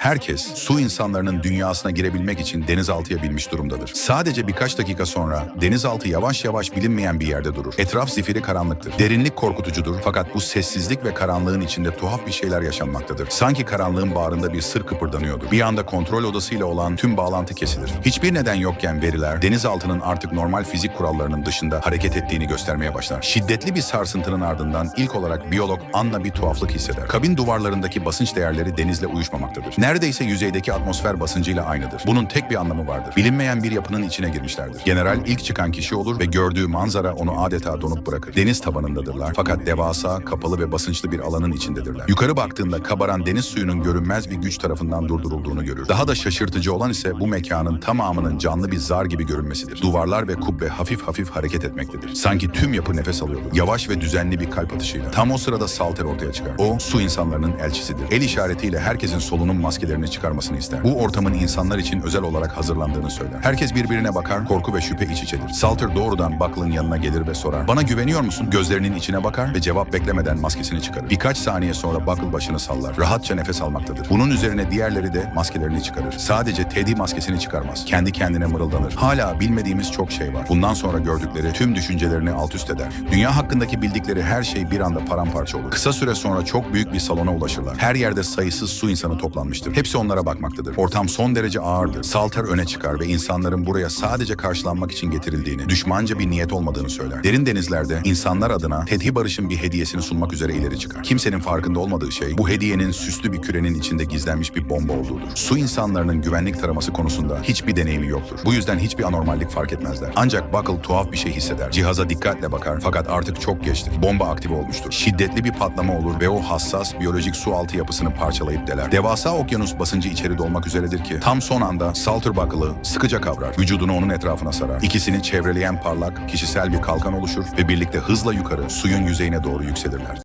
Herkes su insanlarının dünyasına girebilmek için denizaltıya binmiş durumdadır. Sadece birkaç dakika sonra denizaltı yavaş yavaş bilinmeyen bir yerde durur. Etraf zifiri karanlıktır. Derinlik korkutucudur fakat bu sessizlik ve karanlığın içinde tuhaf bir şeyler yaşanmaktadır. Sanki karanlığın bağrında bir sır kıpırdanıyordur. Bir anda kontrol odasıyla olan tüm bağlantı kesilir. Hiçbir neden yokken veriler denizaltının artık normal fizik kurallarının dışında hareket ettiğini göstermeye başlar. Şiddetli bir sarsıntının ardından ilk olarak biyolog Anna bir tuhaflık hisseder. Kabin duvarlarındaki basınç değerleri denizle uyuşmamaktadır. Neredeyse yüzeydeki atmosfer basıncıyla aynıdır. Bunun tek bir anlamı vardır. Bilinmeyen bir yapının içine girmişlerdir. General ilk çıkan kişi olur ve gördüğü manzara onu adeta donup bırakır. Deniz tabanındadırlar fakat devasa, kapalı ve basınçlı bir alanın içindedirler. Yukarı baktığında kabaran deniz suyunun görünmez bir güç tarafından durdurulduğunu görür. Daha da şaşırtıcı olan ise bu mekanın tamamının canlı bir zar gibi görünmesidir. Duvarlar ve kubbe hafif hafif hareket etmektedir. Sanki tüm yapı nefes alıyordu. Yavaş ve düzenli bir kalp atışıyla. Tam o sırada Salter ortaya çıkar. O su insanlarının elçisidir. El işaretiyle herkesin solunum maskelerini çıkarmasını ister. Bu ortamın insanlar için özel olarak hazırlandığını söyler. Herkes birbirine bakar, korku ve şüphe iç içedir. Salter doğrudan Buckle'ın yanına gelir ve sorar. Bana güveniyor musun? Gözlerinin içine bakar ve cevap beklemeden maskesini çıkarır. Birkaç saniye sonra Buckle başını sallar. Rahatça nefes almaktadır. Bunun üzerine diğerleri de maskelerini çıkarır. Sadece Teddy maskesini çıkarmaz. Kendi kendine mırıldanır. Hala bilmediğimiz çok şey var. Bundan sonra gördükleri tüm düşüncelerini alt üst eder. Dünya hakkındaki bildikleri her şey bir anda paramparça olur. Kısa süre sonra çok büyük bir salona ulaşırlar. Her yerde sayısız su insanı toplanmıştır. Hepsi onlara bakmaktadır. Ortam son derece ağırdır. Salter öne çıkar ve insanların buraya sadece karşılanmak için getirildiğini, düşmanca bir niyet olmadığını söyler. Derin denizlerde insanlar adına Teddy Barış'ın bir hediyesini sunmak üzere ileri çıkar. Kimsenin farkında olmadığı şey bu hediyenin süslü bir kürenin içinde gizlenmiş bir bomba olduğudur. Su insanlarının güvenlik taraması konusunda hiçbir deneyimi yoktur. Bu yüzden hiçbir anormallik fark etmezler. Ancak Buckle tuhaf bir şey hisseder. Cihaza dikkatle bakar fakat artık çok geçtir. Bomba aktive olmuştur. Şiddetli bir patlama olur ve o hassas biyolojik su altı yapısını parçalayıp deler. Devasa okyanus basıncı içeri dolmak üzeredir ki tam son anda Salter Buckle'ı sıkıca kavrar. Vücudunu onun etrafına sarar. İkisini çevreleyen parlak, kişisel bir kalkan oluşur ve birlikte hızla yukarı suyun yüzeyine doğru yükselirler.